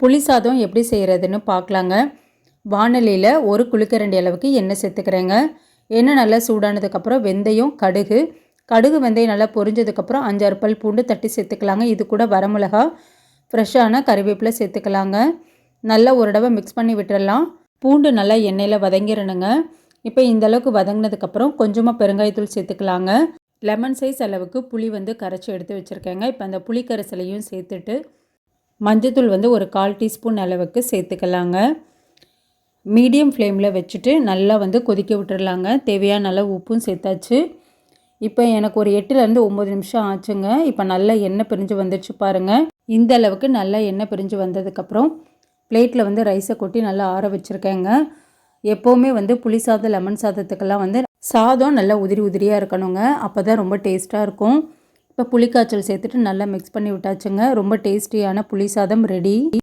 புளி சாதம் எப்படி செய்கிறதுன்னு பார்க்கலாங்க. வானலியில் ஒரு குளிக்கரண்டி அளவுக்கு எண்ணெய் சேர்த்துக்கிறேங்க. எண்ணெய் நல்லா சூடானதுக்கப்புறம் வெந்தயம் கடுகு. கடுகு வெந்தயம் நல்லா பொரிஞ்சதுக்கப்புறம் அஞ்சாறு பல் பூண்டு தட்டி சேர்த்துக்கலாங்க. இது கூட வரமிளகா ஃப்ரெஷ்ஷான கறிவேப்பிலை சேர்த்துக்கலாங்க. நல்லா ஒரு தடவை மிக்ஸ் பண்ணி விட்டுடலாம் பூண்டு நல்லா எண்ணெயில் வதங்கிடணுங்க இப்போ இந்த அளவுக்கு வதங்கினதுக்கப்புறம் கொஞ்சமாக பெருங்காயத்தூள் சேர்த்துக்கலாங்க. லெமன் சைஸ் அளவுக்கு புளி வந்து கரைச்சி எடுத்து வச்சுருக்கேங்க. இப்போ அந்த புளி கரைசலையும் சேர்த்துட்டு மஞ்சத்தூள் வந்து ஒரு கால் டீஸ்பூன் அளவுக்கு சேர்த்துக்கலாங்க. மீடியம் ஃப்ளேமில் வச்சுட்டு நல்லா வந்து கொதிக்க விட்டுறலாங்க. தேவையான நல்லா உப்பும் சேர்த்தாச்சு. இப்போ எனக்கு ஒரு எட்டுலேருந்து ஒம்பது நிமிஷம் ஆச்சுங்க. இப்போ நல்லா எண்ணெய் பிரிஞ்சு வந்துடுச்சு பாருங்கள் இந்த அளவுக்கு நல்லா எண்ணெய் பிரிஞ்சு வந்ததுக்கப்புறம் பிளேட்டில் வந்து ரைஸை கொட்டி நல்லா ஆற வச்சுருக்கேங்க. எப்போவுமே வந்து புளி சாதம் லெமன் சாதத்துக்கெல்லாம் வந்து சாதம் நல்லா உதிரி உதிரியாக இருக்கணுங்க. அப்போ தான் ரொம்ப டேஸ்ட்டாக இருக்கும். இப்போ புளிக்காய்ச்சல் சேர்த்துட்டு நல்லா மிக்ஸ் பண்ணி விட்டாச்சுங்க. ரொம்ப டேஸ்டியான புளி சாதம் ரெடி